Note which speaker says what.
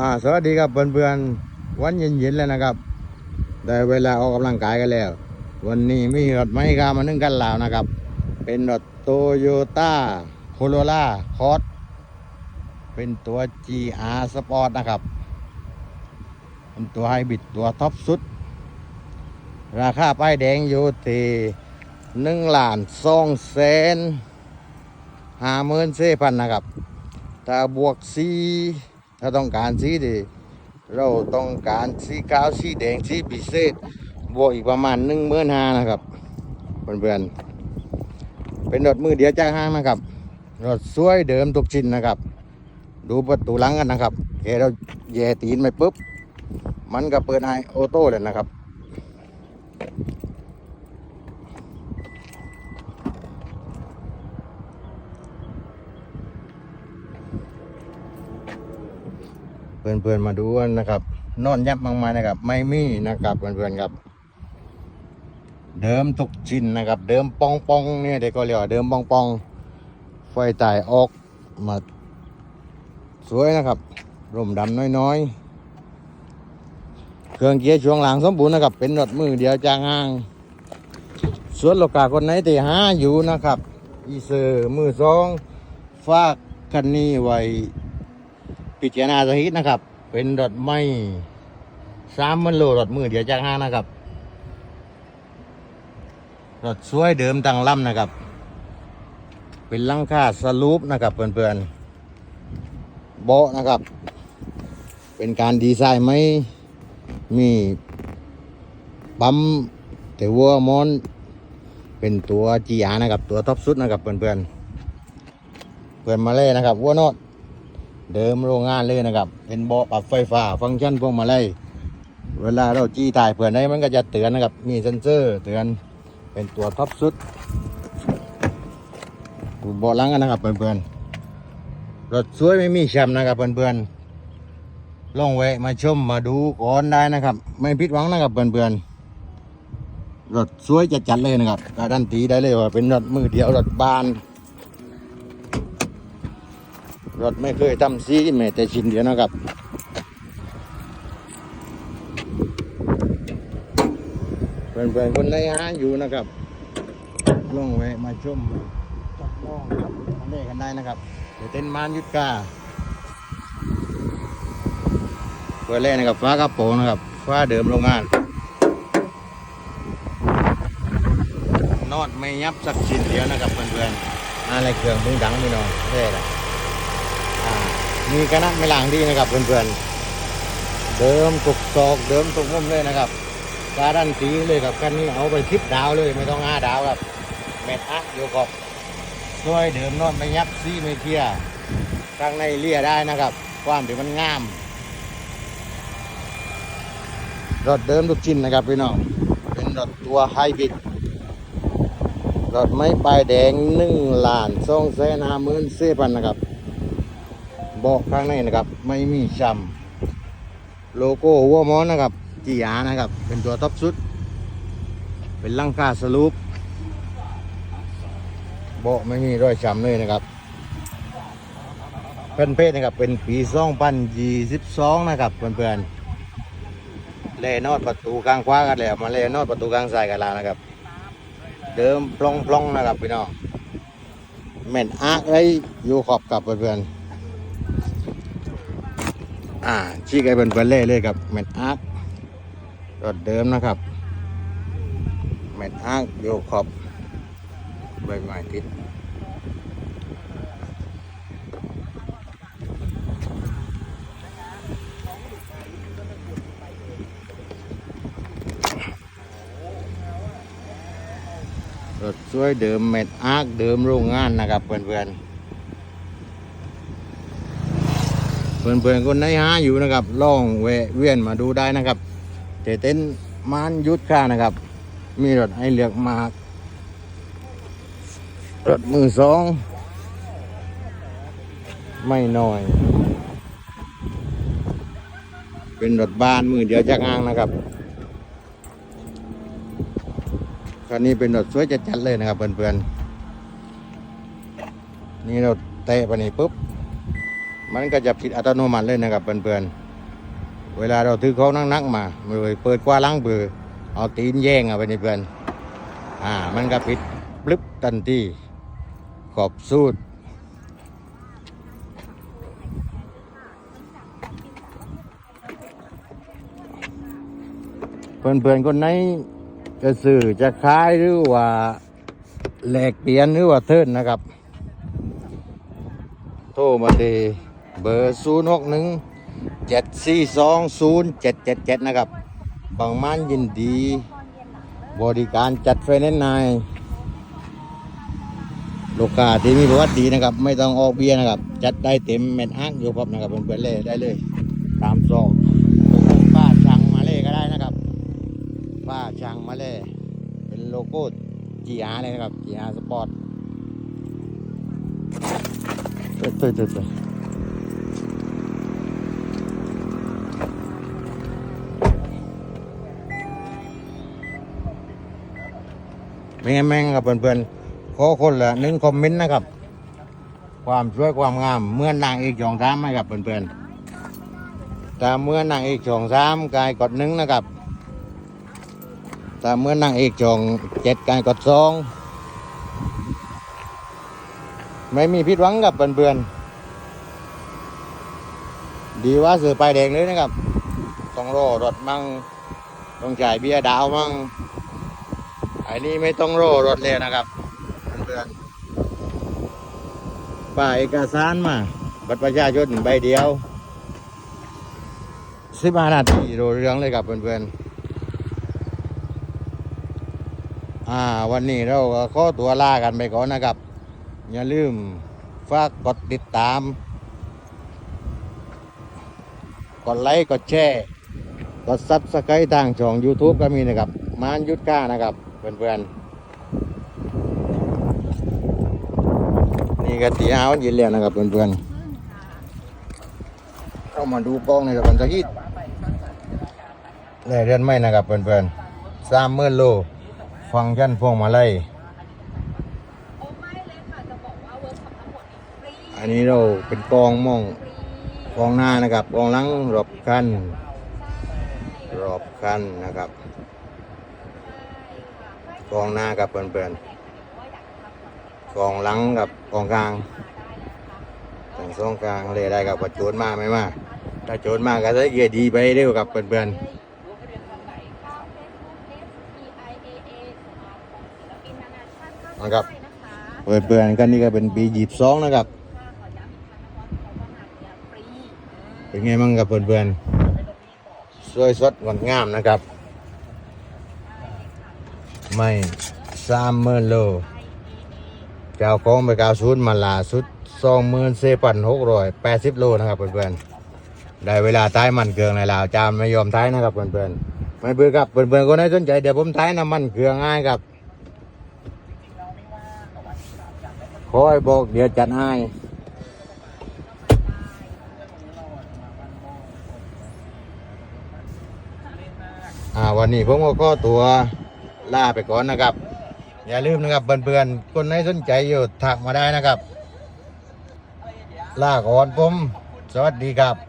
Speaker 1: อ่าสวัสดีครับเพื่อนๆวันเย็นๆแล้วนะครับ ได้เวลาออกกำลังกายกันแล้ว วันนี้มีรถไม้กามานึ่งกันแล้วนะครับ เป็นรถโตโยต้าโคโรล่าคอสเป็นตัว GR Sport นะครับเป็นตัวไฮบริดตัวท็อปสุด ราคาป้ายแดงอยู่ที่หนึ่งล้านสองแสนห้าหมื่นเศพันนะครับถ้าบวกสี ถ้าต้องการสีดีเราต้องการสีขาวสีแดงสีพิเศษบวกอีกประมาณหนึ่งเมื่อนานะครับเพื่อนๆเป็นรถมือเดียวจากห้างนะครับรถสวยเดิมทุกชิ้นนะครับ ดูประตูหลังกันนะครับแค่เราแย่ตีนไปปุ๊บ มันก็เปิดไอโอโต้เลยนะครับ เพื่อนๆมาดูนะครับ นอนยับมากๆนะครับ ไม่มีนะครับเพื่อนๆครับ เดิมทุกชิ้นนะครับ เดิมปองปองเนี่ยเด็กก็เรียกว่าเดิมปองปองไฟจ่ายออกมาสวยนะครับร่มดำน้อยๆ เครื่องเกียร์ช่วงหลังสมบูรณ์นะครับ เป็นรถมือเดียวจางห้างส่วนลูกาคนไหนที่หาอยู่นะครับ อีเซอร์มือสองฝากคันนี้ไว้พิจารณาสหิตนะครับ เป็นรถไม่สามมันโลรถมือเดียวจากห้านะครับรถสวยเดิมตั้งลำนะครับ เป็นลังคาสลูปนะครับเพื่อนๆเบนะครับ เป็นการดีไซน์ไม่มีปั๊มแต่วัวมอนเป็นตัวจีอานะครับ ตัวท็อปสุดนะครับเพื่อนๆเพื่อนมาเล่นะครับวัวนอด เดิมโรงงานเลยนะครับ เป็นเบาะปรับไฟฟ้า ฟังก์ชันพวงมาลัยเวลาเราจี้ถ่ายเผื่อได้มันก็จะเตือนนะครับ มีเซ็นเซอร์เตือนเป็นตัวท็อปสุดเบาะหลังกันนะครับเพื่อนๆรถสวยไม่มีแชมป์นะครับเพื่อนๆลองแวะมาชมมาดูก่อนได้นะครับ ไม่ผิดหวังนะครับเพื่อนๆรถสวยจะจัดเลยนะครับการันตีได้เลยว่าเป็นรถมือเดียวรถบาน รถไม่เคยทำซีแม้แต่ชิ้นเดียวนะครับเพื่อนๆคนไหนหาอยู่นะครับลงแวะมาชมจับลองครับมาเล่นกันได้นะครับเดี๋ยวเต้นมานยุทธกาเพื่อเล่นนะครับฟ้ากระโปรงนะครับฟ้าเดิมโรงงานนอดไม่ยับสักชิ้นเดียวนะครับเพื่อนๆอะไรเครื่องมึงดังไม่นอนเท่เลยอ่า มีคณะไม่หลังดีนะครับเพื่อนๆ เดิมตกซอกเดิมตกมุมเลยนะครับการันตีเลยครับคันนี้เอาไปทิปดาวเลยไม่ต้องห้าดาวครับเม็ดอะอยู่กอบช่วยเดิมนอนไม่ยับซี่ไม่เทียข้างในเลี่ยได้นะครับ ความที่มันงามรถเดิมทุกชิ้นนะครับพี่น้องเป็นรถตัวไฮบริดรถไม้ปลายแดงหนึ่งล้านสองแสนห้าหมื่นสี่พันนะครับ เบาะข้างในนะครับ ไม่มีช้ำโลโก้หัวมอนนะครับจีอานะครับ เป็นตัวท็อปสุด เป็นลังคาสลูปเบาะไม่มีรอยช้ำเลยนะครับเพื่อนเพศนะครับ เป็นปี2022นยี่สิบสองนะครับเพื่อนๆเล่นอดประตูกลางขวากันแล้วมาเล่นอดประตูกลางซ้ายกันแล้วนะครับ เดิมปล้องปล้องๆนะครับพี่น้องแม่นอาร์คเลยอยู่ขอบกับเพื่อนๆ อ่าชี้ไกเป็นเพื่อนเล่เลยครับแมทอาร์ครถเดิมนะครับแมทอาร์คโยขอบใบไม้ติดรถสวยเดิมแมทอาร์คเดิมโรงงานนะครับเพื่อนๆ เพื่อนๆคนไหนหาอยู่นะครับลองแวะเวียนมาดูได้นะครับเตเต้นมานยุทธค่านะครับ มีรถให้เลือกมากรถมือสองไม่น้อย เป็นรถบ้านมือเดียวจากงางนะครับคันนี้เป็นรถสวยจัดๆเลยนะครับเพื่อนๆนี่เราเตะไปนี่ปุ๊บ มันก็จะผิดอัตโนมัติเลยนะครับเพื่อนๆเวลาเราถือของนักๆมาเลยเปิดกว้าล้างเบือเอาตีนแย่งเอาไปในเพื่อนอ่ามันก็ปิดปลึบทันทีขอบสูดเพื่อนๆคนไหนจะซื้อจะขายหรือว่าแหลกเปลี่ยนหรือว่าเทิร์นนะครับ โทรมาที่ เบอร์ศูนย์หกหนึ่งเจ็ดสี่สองศูนย์เจ็ดเจ็ดเจ็ดนะครับ บางมันยินดี บริการจัดไฟแนนซ์นายลูกค้าที่มีประวัติดีนะครับ ไม่ต้องออกเบี้ยนะครับ จัดได้เต็มแมนอักอยู่ครับนะครับเป็นเพื่อนเลยได้เลยตามซองป้าช่างมาเล่ก็ได้นะครับ ป้าช่างมาเล่เป็นโลโก้ GR เลยนะครับ GR Sport เฮ้ยเฮ้ยเฮ้ยเฮ้ย เป็นไงแม่งครับเพื่อนๆขอคนละหนึ่งคอมเมนต์นะครับ ความสวยความงามเมื่อนางเอกสองสามไหมครับเพื่อนๆแต่เมื่อนางเอกสองสามกายกดหนึ่งนะครับแต่เมื่อนางเอกสองเจ็ดกายกดสองไม่มีผิดหวังกับเพื่อนๆดีว่าซื้อไปายแดงเลยนะครับ ต้องรอรถมั่งต้องจ่ายเบี้ยดาวมั่ง อันนี้ไม่ต้องรอรถเลยนะครับเพื่อนๆป้ายเอกสารมา บัตรประชาชนใบเดียวสิบห้านาทีโดเรื่องเลยครับเพื่อนๆ อ่า วันนี้เราก็ขอตัวลากันไปก่อนนะครับ อย่าลืมฝากกดติดตาม กดไลค์ กดแชร์ กดซับสไครต์ทางช่อง YouTube ก็มีนะครับ มานยุทธก้านะครับ เพื่อนๆ นี่ก็ตีห้าวันเย็นแล้วนะครับเพื่อนๆเข้ามาดูกล้องในตะวันตะกี้ในเรือนไม้นะครับเพื่อนๆสามหมื่นโล ฟังชันพวงมา
Speaker 2: ไม่เลยค่อัน
Speaker 1: นี้เราเป็นกองมองกองหน้านะครับกองหลังรอบคันรอบคันนะครับ กองหน้ากับเพื่อนๆกองหลังกับกองกลางทางสองกลางเลยได้กับว่าโจรมากไหมมาถ้าโจรมากก็จะเกียดีไปเร็วกับเพื่อนนะครับๆเพื่อนๆกันนี่ก็เป็นปีหยีบสองนะครับเป็นไงบ้างกับเพื่อนๆสวยสดงดงามนะครับ ไม่สามหมื่นโลเจ้าของไปกาวศูนย์มาลาสุดสองหมื่นสี่พันหกร้อยแปดสิบโลนะครับเพื่อนๆได้เวลาท้ายมันเกลืองในลาวจามไม่ยอมท้ายนะครับเพื่อนๆไม่เบื่อครับเพื่อนๆคนไหนสนใจเดี๋ยวผมท้ายน้ำมันเกลืองง่ายครับขอให้บอกเดี๋ยวจัดให้อ่าวันนี้ผมก็ตัว ลาไปก่อนนะครับ อย่าลืมนะครับเพื่อนๆคนไหนสนใจอยู่ถักมาได้นะครับ ลาก่อนผม สวัสดีครับ